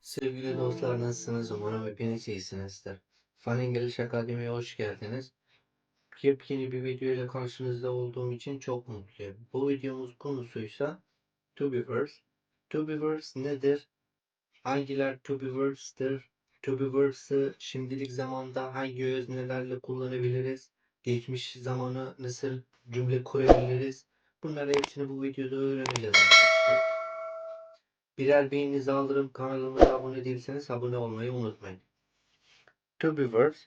Sevgili dostlar nasılsınız? Umarım hepiniz iyisinizdir. Fan İngiliz Akademi'ye hoş geldiniz. Yepyeni bir video ile karşınızda olduğum için çok mutluyum. Bu videomuz konusuysa to be verbs. To be verbs nedir? Hangiler to be verbs'tir? To be verbs'ı şimdilik zamanda hangi öznelerle kullanabiliriz? Geçmiş zamanı nasıl cümle kurabiliriz? Bunları hepsini bu videoda öğreneceğiz. Birer beğeninizi alırım. Kanalımıza abone değilseniz abone olmayı unutmayın. To be verbs.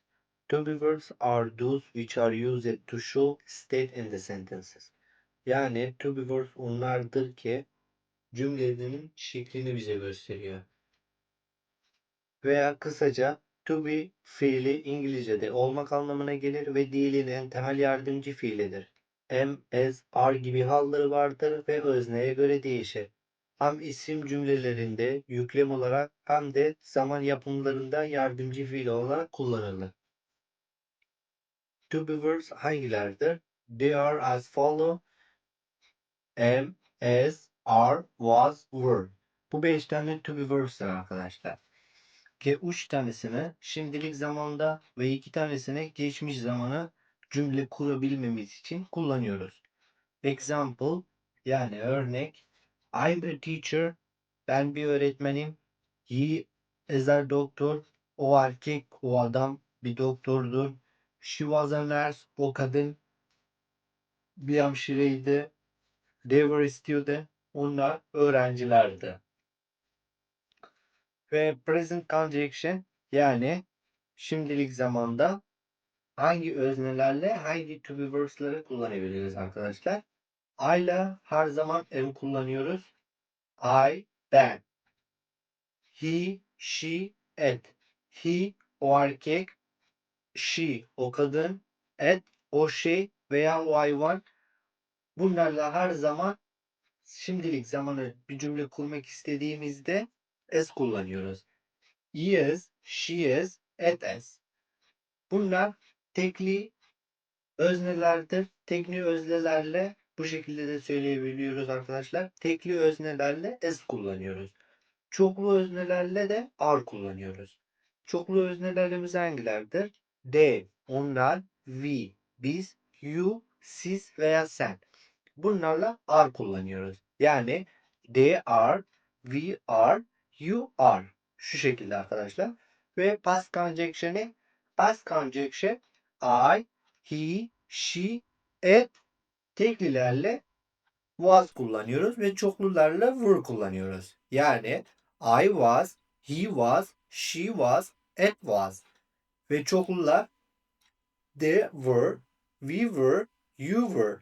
To be verbs are those which are used to show state in the sentences. Yani to be verbs onlardır ki cümlenin şeklini bize gösteriyor. Veya kısaca to be fiili İngilizce'de olmak anlamına gelir ve dilinin temel yardımcı fiilidir. Am, as, are gibi halları vardır ve özneye göre değişir. Hem isim cümlelerinde yüklem olarak hem de zaman yapımlarında yardımcı fiil olarak kullanılır. To be verbs hangilerdir? They are as follow. Am, as, are, was, were. Bu beş tane to be verbs'tir arkadaşlar. Ki üç tanesini şimdilik zamanda ve iki tanesini geçmiş zamana cümle kurabilmemiz için kullanıyoruz. Example yani örnek I'm a teacher. Ben bir öğretmenim. He is a doctor. O erkek, o adam bir doktordur. She was a nurse. O kadın bir hemşireydi. They were student. Onlar öğrencilerdi. Ve present conjunction yani şimdilik zamanda hangi öznelerle hangi to be verbs'ları kullanabiliriz arkadaşlar? I'la her zaman am kullanıyoruz. I, ben. He, she, it. He, o erkek. She, o kadın. It, o şey veya o hayvan. Bunlarla her zaman şimdilik zamanı bir cümle kurmak istediğimizde as kullanıyoruz. He is, she is, it is. Bunlar tekli öznelerdir. Tekli öznelerle bu şekilde de söyleyebiliyoruz arkadaşlar. Tekli öznelerle as kullanıyoruz. Çoklu öznelerle de are kullanıyoruz. Çoklu öznelerimiz hangilerdir? They, onlar, we, biz, you, siz veya sen. Bunlarla are kullanıyoruz. Yani they are, we are, you are. Şu şekilde arkadaşlar. Ve past conjunction'ı past conjunction I, he, she, it teklilerle was kullanıyoruz ve çoklularla were kullanıyoruz. Yani I was, he was, she was, it was. Ve çoklular they were, we were, you were.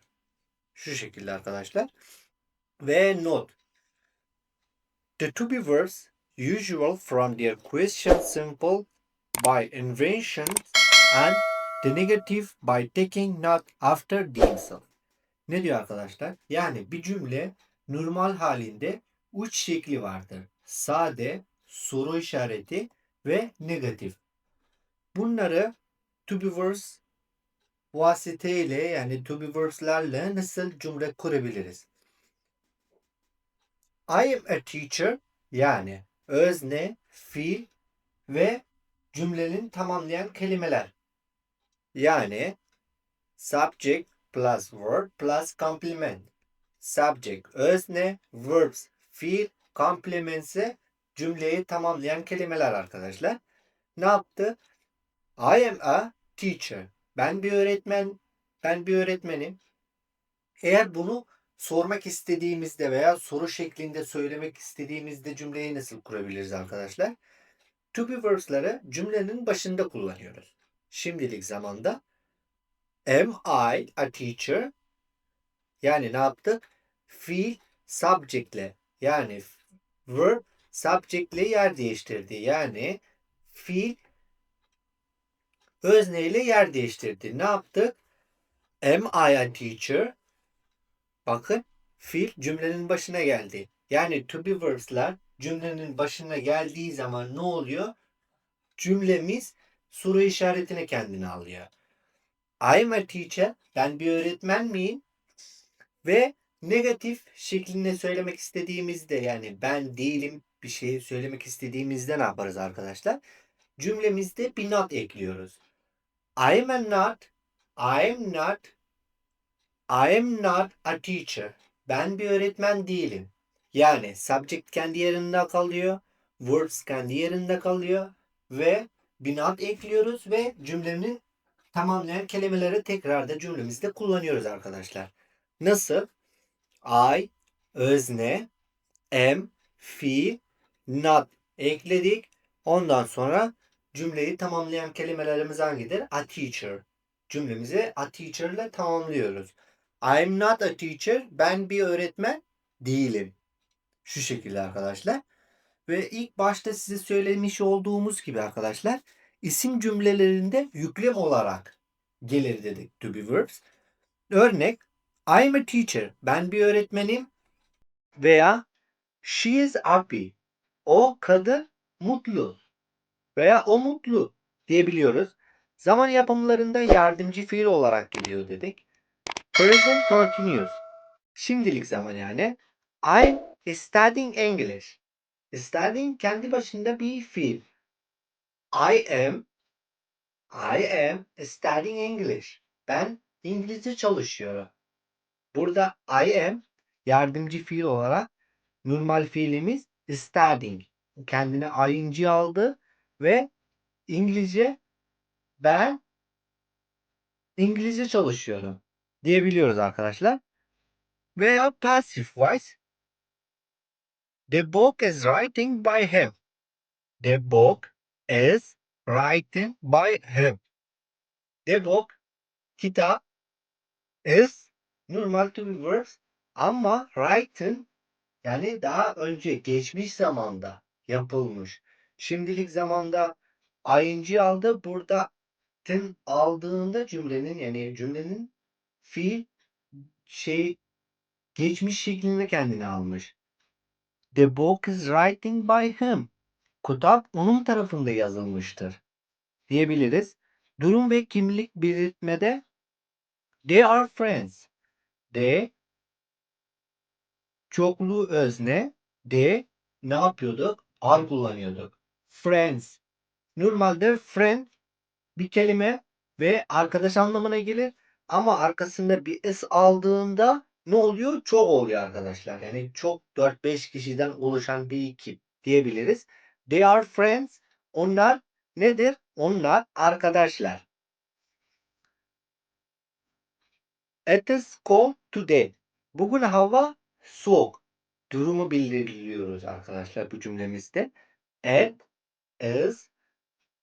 Şu şekilde arkadaşlar. Ve not. The to be verbs usual from their question simple by invention and the negative by taking not after themselves. Ne diyor arkadaşlar? Yani bir cümle normal halinde uç şekli vardır. Sade, soru işareti ve negatif. Bunları to be verbs vasıtayla yani to be verbs'lerle nasıl cümle kurabiliriz? I am a teacher yani özne, fiil ve cümlenin tamamlayan kelimeler. Yani subject plus verb plus complement. Subject özne, verbs fiil, complement ise cümleyi tamamlayan kelimeler arkadaşlar. Ne yaptı? I am a teacher. Ben bir öğretmen, ben bir öğretmenim. Eğer bunu sormak istediğimizde veya soru şeklinde söylemek istediğimizde cümleyi nasıl kurabiliriz arkadaşlar? To be verbs'ları cümlenin başında kullanıyoruz. Şimdilik zamanda Am I a teacher? Yani ne yaptık? Fiil subject'le yani verb subject'le yer değiştirdi. Yani fiil özneyle yer değiştirdi. Ne yaptık? Am I a teacher? Bakın fiil cümlenin başına geldi. Yani to be verbs'ler cümlenin başına geldiği zaman ne oluyor? Cümlemiz soru işaretini kendine alıyor. I'm a teacher. Ben bir öğretmen miyim? Ve negatif şeklinde söylemek istediğimizde yani ben değilim, bir şey söylemek istediğimizde ne yaparız arkadaşlar? Cümlemizde bir not ekliyoruz. I am a not, I am not, I am not a teacher. Ben bir öğretmen değilim. Yani subject kendi yerinde kalıyor, verbs kendi yerinde kalıyor ve bir not ekliyoruz ve cümlenin tamamlayan kelimeleri tekrar da cümlemizde kullanıyoruz arkadaşlar. Nasıl? I, özne, am, fiil, not ekledik. Ondan sonra cümleyi tamamlayan kelimelerimiz hangidir? A teacher. Cümlemizi a teacher ile tamamlıyoruz. I'm not a teacher. Ben bir öğretmen değilim. Şu şekilde arkadaşlar. Ve ilk başta size söylemiş olduğumuz gibi arkadaşlar isim cümlelerinde yüklem olarak gelir dedik to be verbs. Örnek I'm a teacher. Ben bir öğretmenim. Veya she is happy. O kadın mutlu. Veya o mutlu diyebiliyoruz. Zaman yapımlarında yardımcı fiil olarak geliyor dedik. Present continuous. Şimdilik zaman yani. I'm studying English. Studying kendi başında bir fiil. I am I am studying English. Ben İngilizce çalışıyorum. Burada I am yardımcı fiil olarak normal fiilimiz studying. Kendine ing aldı ve İngilizce ben İngilizce çalışıyorum diyebiliyoruz arkadaşlar. Veya passive voice The book is writing by him. The book is writing by him. The book kitap is normal to be verbs ama written yani daha önce geçmiş zamanda yapılmış. Şimdilik zamanda ing aldı. Burada tin aldığında cümlenin yani cümlenin fiil şey geçmiş şeklinde kendini almış. The book is writing by him. Kitap onun tarafında yazılmıştır. Diyebiliriz. Durum ve kimlik belirtmede they are friends. They çoklu özne they ne yapıyorduk? Are kullanıyorduk. Friends. Normalde friend bir kelime ve arkadaş anlamına gelir. Ama arkasında bir s aldığında ne oluyor? Çok oluyor arkadaşlar. Yani çok 4-5 kişiden oluşan bir ekip diyebiliriz. They are friends. Onlar nedir? Onlar arkadaşlar. It is cold today. Bugün hava soğuk. Durumu bildiriyoruz arkadaşlar bu cümlemizde. It is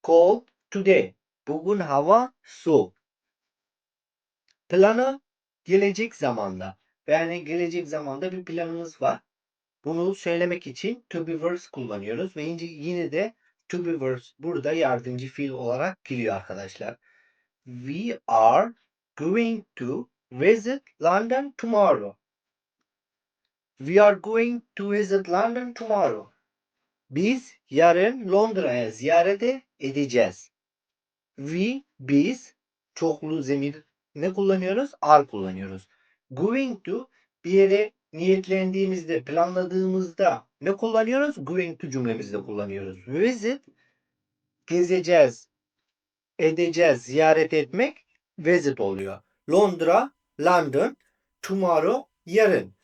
cold today. Bugün hava soğuk. Planı gelecek zamanda. Yani gelecek zamanda bir planımız var. Bunu söylemek için to be verbs kullanıyoruz ve yine de to be verbs burada yardımcı fiil olarak geliyor arkadaşlar. We are going to visit London tomorrow. We are going to visit London tomorrow. Biz yarın Londra'ya ziyaret edeceğiz. We, biz çoklu zemir ne kullanıyoruz? Are kullanıyoruz. Going to bir yere niyetlendiğimizde, planladığımızda ne kullanıyoruz? Going to cümlemizde kullanıyoruz. Visit gezeceğiz, edeceğiz, ziyaret etmek visit oluyor. Londra, London, tomorrow, yarın.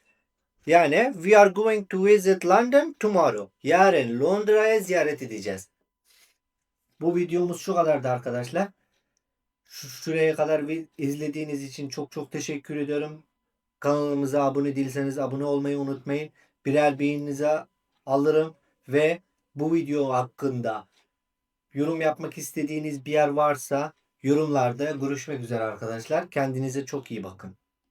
Yani we are going to visit London tomorrow. Yarın Londra'ya ziyaret edeceğiz. Bu videomuz şu kadardı arkadaşlar. Şu, şuraya kadar izlediğiniz için çok çok teşekkür ediyorum. Kanalımıza abone değilseniz abone olmayı unutmayın. Birer beğeninize alırım ve bu video hakkında yorum yapmak istediğiniz bir yer varsa yorumlarda görüşmek üzere arkadaşlar. Kendinize çok iyi bakın.